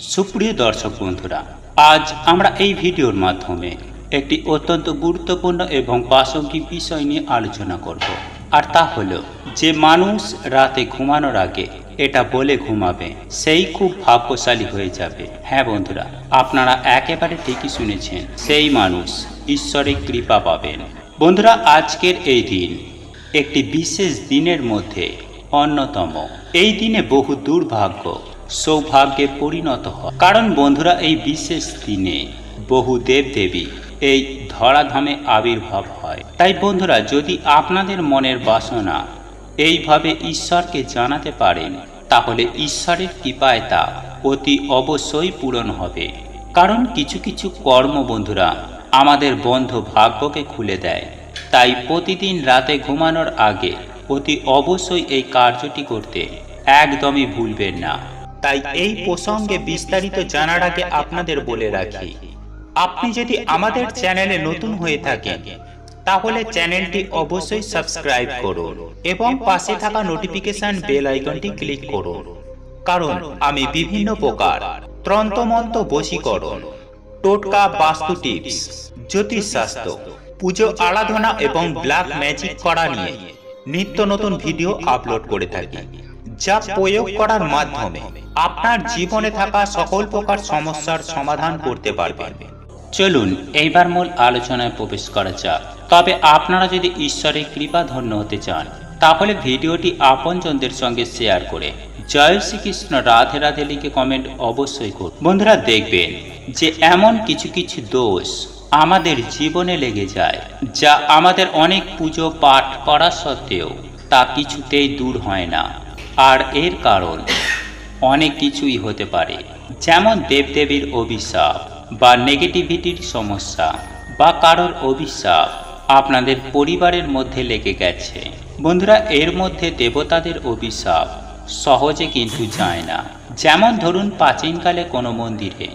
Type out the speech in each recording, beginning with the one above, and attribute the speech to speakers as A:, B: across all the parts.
A: সুপ্রিয় দর্শক বন্ধুরা, আজ আমরা এই ভিডিওর মাধ্যমে একটি অত্যন্ত গুরুত্বপূর্ণ এবং প্রাসঙ্গিক বিষয় নিয়ে আলোচনা করব, আর তা হলো যে মানুষ রাতে ঘুমানোর আগে এটা বলে ঘুমাবে, সেই খুব ভাগ্যশালী হয়ে যাবে। হ্যাঁ বন্ধুরা, আপনারা একেবারে ঠিকই শুনেছেন, সেই মানুষ ঈশ্বরের কৃপা পাবেন। বন্ধুরা, আজকের এই দিন একটি বিশেষ দিনের মধ্যে অন্যতম। এই দিনে বহু দুর্ভাগ্য সৌভাগ্যে পরিণত হয়। কারণ বন্ধুরা, এই বিশেষ দিনে বহু দেবদেবী এই ধরাধামে আবির্ভাব হয়। তাই বন্ধুরা, যদি আপনাদের মনের বাসনা এইভাবে ঈশ্বরকে জানাতে পারেন, তাহলে ঈশ্বরের কৃপায় তা অতি অবশ্যই পূরণ হবে। কারণ কিছু কিছু কর্ম বন্ধুরা আমাদের বন্ধ ভাগ্যকে খুলে দেয়। তাই প্রতিদিন রাতে ঘুমানোর আগে অতি অবশ্যই এই কার্যটি করতে একদমই ভুলবেন না। তাই এই প্রসঙ্গে বিস্তারিত জানার আগে আপনাদের বলে রাখি। আপনি যদি আমাদের চ্যানেলে নতুন হয়ে থাকেন, তাহলে চ্যানেলটি অবশ্যই সাবস্ক্রাইব করুন এবং পাশে থাকা নোটিফিকেশন বেল আইকনটি ক্লিক করুন। কারণ আমি বিভিন্ন প্রকার ত্রন্তমন্ত বশীকরণ, টোটকা বাস্তু টিপস জ্যোতিষশাস্ত্র পুজো আরাধনা এবং ব্ল্যাক ম্যাজিক করা নিয়ে নিত্য নতুন ভিডিও আপলোড করে থাকি। যা প্রয়োগ করার মাধ্যমে আপনার জীবনে থাকা সকল প্রকার সমস্যার সমাধান করতে পারবেন। চলুন, এইবার মূল আলোচনায় প্রবেশ করা যাক। তবে আপনারা যদি ঈশ্বরের কৃপা ধন্য হতে চান, তাহলে ভিডিওটি আপনজনদের সঙ্গে শেয়ার করে জয় শ্রীকৃষ্ণ রাধে রাধে লিখে কমেন্ট অবশ্যই করুন। বন্ধুরা, দেখবেন যে এমন কিছু কিছু দোষ আমাদের জীবনে লেগে যায়, যা আমাদের অনেক পুজো পাঠ করা সত্ত্বেও তা কিছুতেই দূর হয় না। আর এর কারণ অনেক কিছুই হতে পারে। যেমন দেবদেবীর অভিশাপ বা নেগেটিভিটির সমস্যা বা কারোর অভিশাপ আপনাদের পরিবারের মধ্যে লেগে গেছে। বন্ধুরা, এর মধ্যে দেবতাদের অভিশাপ সহজে কিন্তু যায় না। যেমন ধরুন, প্রাচীনকালে কোনো মন্দিরে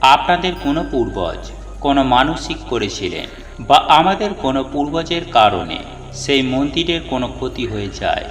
A: আপনাদের কোনো পূর্বজ, কোনো মানসিক করেছিলেন বা আমাদের কোনো পূর্বজের কারণে সেই মন্দিরের কোনো ক্ষতি হয়ে যায়।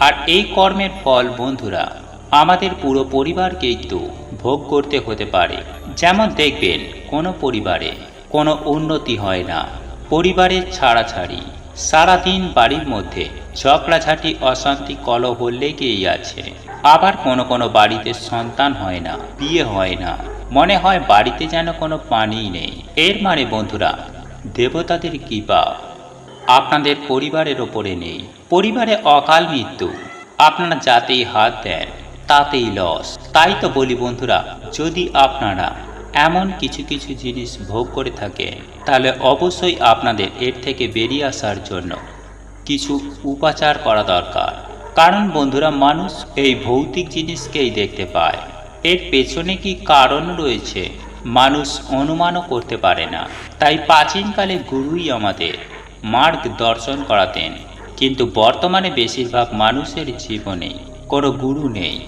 A: আর এই কর্মের ফল, বন্ধুরা, আমাদের পুরো পরিবারকেই তো ভোগ করতে হতে পারে। যেমন দেখবেন, কোনো পরিবারে কোনো উন্নতি হয় না। পরিবারের ছাড়াছাড়ি, সারাদিন বাড়ির মধ্যে ঝগড়াঝাটি, অশান্তি, কলহ লেগেই আছে। আবার কোনো কোনো বাড়িতে সন্তান হয় না, বিয়ে হয় না। মনে হয় বাড়িতে যেন কোনো পানিই নেই। এর মানে বন্ধুরা, দেবতাদের কৃপা আপনাদের পরিবারের ওপরে নেই। পরিবারে অকাল মৃত্যু। আপনারা যাতেই হাত দেন, তাতেই লস। তাই তো বলি বন্ধুরা, যদি আপনারা এমন কিছু কিছু জিনিস ভোগ করে থাকেন, তাহলে অবশ্যই আপনাদের এর থেকে বেরিয়ে আসার জন্য কিছু উপাচার করা দরকার। কারণ বন্ধুরা, মানুষ এই ভৌতিক জিনিসকেই দেখতে পায়। এর পেছনে কি কারণ রয়েছে, মানুষ অনুমানও করতে পারে না। তাই প্রাচীনকালে গুরুই আমাদের মার্গ দর্শন করাতেন। কিন্তু বর্তমানে বেশিরভাগ মানুষের জীবনে কোনো গুরু নেই।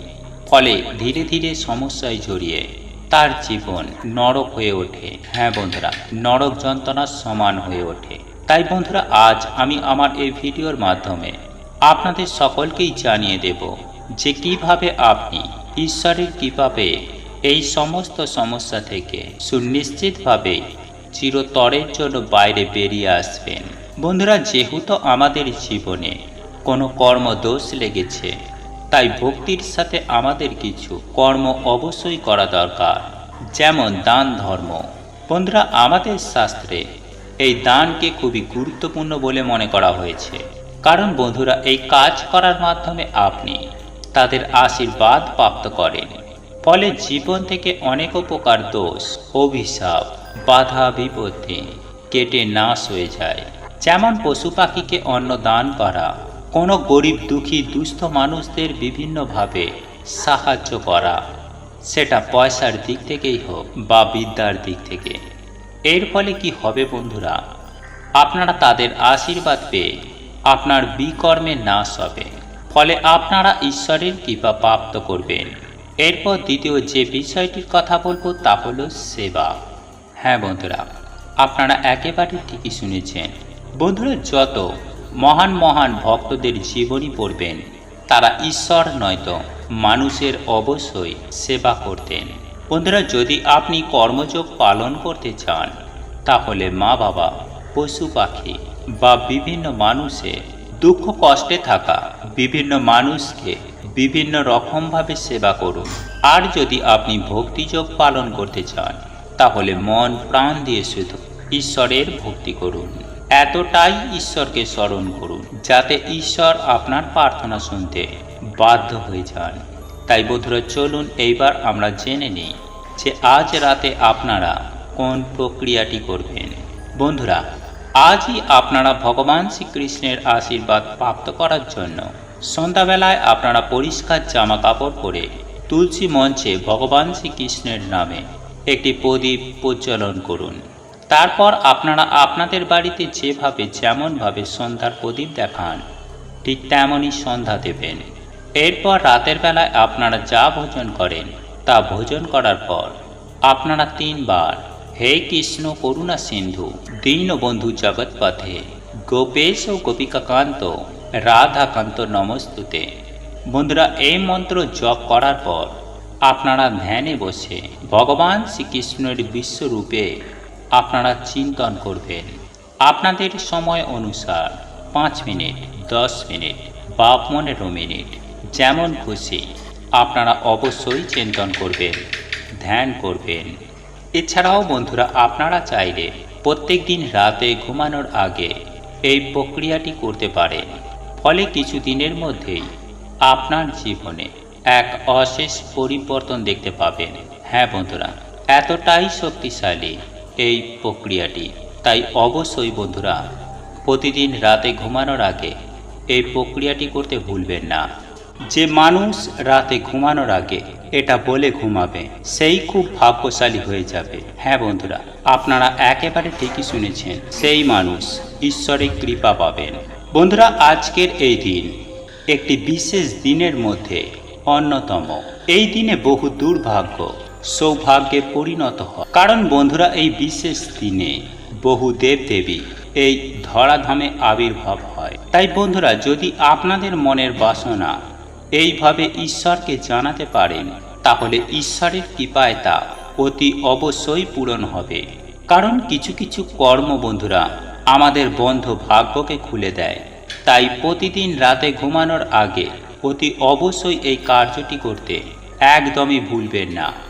A: ফলে ধীরে ধীরে সমস্যায় জড়িয়ে তার জীবন নরক হয়ে ওঠে। হ্যাঁ বন্ধুরা, নরক যন্ত্রণার সমান হয়ে ওঠে। তাই বন্ধুরা, আজ আমি আমার এই ভিডিওর মাধ্যমে আপনাদের সকলকেই জানিয়ে দেব যে কীভাবে আপনি ঈশ্বরের পেয়ে এই সমস্ত সমস্যা থেকে সুনিশ্চিতভাবে চিরতরের জন্য বাইরে বেরিয়ে আসবেন। বন্ধুরা, যেহেতু আমাদের জীবনে কোনো কর্মদোষ লেগেছে, তাই ভক্তির সাথে আমাদের কিছু কর্ম অবশ্যই করা দরকার, যেমন দান ধর্ম। বন্ধুরা, আমাদের শাস্ত্রে এই দানকে খুবই গুরুত্বপূর্ণ বলে মনে করা হয়েছে। কারণ বন্ধুরা, এই কাজ করার মাধ্যমে আপনি তাদের আশীর্বাদ প্রাপ্ত করেন। ফলে জীবন থেকে অনেক প্রকার দোষ, অভিশাপ, বাধা বিপত্তি কেটে নাশ হয়ে যায়। যেমন পশু পাখিকে অন্ন দান করা, কোনো গরিব দুঃখী দুস্থ মানুষদের বিভিন্নভাবে সাহায্য করা, সেটা পয়সার দিক থেকেই হোক বা বিদ্যার দিক থেকে। এর ফলে কি হবে বন্ধুরা? আপনারা তাদের আশীর্বাদ পেয়ে আপনার বিকর্মে নাশ হবে ফলে আপনারা ঈশ্বরের কৃপা প্রাপ্ত করবেন। এরপর দ্বিতীয় যে বিষয়টির কথা বলব তা হলো সেবা। হ্যাঁ বন্ধুরা, আপনারা একেবারে ঠিকই শুনেছেন। বন্ধুরা, যত মহান মহান ভক্তদের জীবনী পড়বেন, তারা ঈশ্বর নয়তো, মানুষের অবশ্যই সেবা করতেন। বন্ধুরা, যদি আপনি কর্মযোগ পালন করতে চান, তাহলে মা বাবা পশু পাখি বা বিভিন্ন মানুষের দুঃখ কষ্টে থাকা বিভিন্ন মানুষকে বিভিন্ন রকমভাবে সেবা করুন। আর যদি আপনি ভক্তিযোগ পালন করতে চান, তাহলে মন, প্রাণ দিয়ে শুধু ঈশ্বরের ভক্তি করুন। এতটাই ঈশ্বরকে স্মরণ করুন, যাতে ঈশ্বর আপনার প্রার্থনা শুনতে বাধ্য হয়ে যান। তাই বন্ধুরা, চলুন এইবার আমরা জেনে নিই যে আজ রাতে আপনারা কোন প্রক্রিয়াটি করবেন। বন্ধুরা, আজই আপনারা ভগবান শ্রীকৃষ্ণের আশীর্বাদ প্রাপ্ত করার জন্য সন্ধ্যাবেলায় আপনারা পরিষ্কার জামা কাপড় পরে তুলসী মঞ্চে ভগবান শ্রীকৃষ্ণের নামে একটি প্রদীপ প্রজ্বলন করুন। তারপর আপনারা আপনাদের বাড়িতে যেভাবে যেমনভাবে সন্ধ্যার প্রদীপ দেখান, ঠিক তেমনই সন্ধ্যা দেবেন। এরপর রাতের বেলায় আপনারা যা ভোজন করেন, তা ভোজন করার পর আপনারা তিনবার, হে কৃষ্ণ করুণা সিন্ধু দীনবন্ধু জগৎপথে, গোপেশ ও গোপিকাকান্ত, রাধাকান্ত নমস্তুতে। বন্ধুরা, এই মন্ত্র জপ করার পর আপনারা ধ্যানে বসে ভগবান শ্রীকৃষ্ণের বিশ্বরূপে আপনারা চিন্তন করবেন। আপনাদের সময় অনুসার পাঁচ মিনিট, দশ মিনিট বা পনেরো মিনিট, যেমন খুশি, আপনারা অবশ্যই চিন্তন করবেন, ধ্যান করবেন। এছাড়াও বন্ধুরা, আপনারা চাইলে প্রত্যেক দিন রাতে ঘুমানোর আগে এই প্রক্রিয়াটি করতে পারেন। ফলে কিছু দিনের মধ্যেই আপনার জীবনে এক অশেষ পরিবর্তন দেখতে পাবেন। হ্যাঁ বন্ধুরা, এতটাই শক্তিশালী এই প্রক্রিয়াটি। তাই অবশ্যই বন্ধুরা, প্রতিদিন রাতে ঘুমানোর আগে এই প্রক্রিয়াটি করতে ভুলবেন না। যে মানুষ রাতে ঘুমানোর আগে এটা বলে ঘুমাবে, সেই খুব ভাগ্যশালী হয়ে যাবে। হ্যাঁ বন্ধুরা, আপনারা একেবারে ঠিকই শুনেছেন, সেই মানুষ ঈশ্বরের কৃপা পাবেন। বন্ধুরা, আজকের এই দিন একটি বিশেষ দিনের মধ্যে অন্যতম। এই দিনে বহু দুর্ভাগ্য সৌভাগ্যে পরিণত হয় কারণ বন্ধুরা, এই বিশেষ দিনে বহু দেবদেবী এই ধরাধামে আবির্ভাব হয়। তাই বন্ধুরা, যদি আপনাদের মনের বাসনা এইভাবে ঈশ্বরকে জানাতে পারেন, তাহলে ঈশ্বরের কৃপায় তা অতি অবশ্যই পূরণ হবে। কারণ কিছু কিছু কর্ম বন্ধুরা আমাদের বন্ধ ভাগ্যকে খুলে দেয়। তাই প্রতিদিন রাতে ঘুমানোর আগে অতি অবশ্যই এই কার্যটি করতে একদমই ভুলবেন না।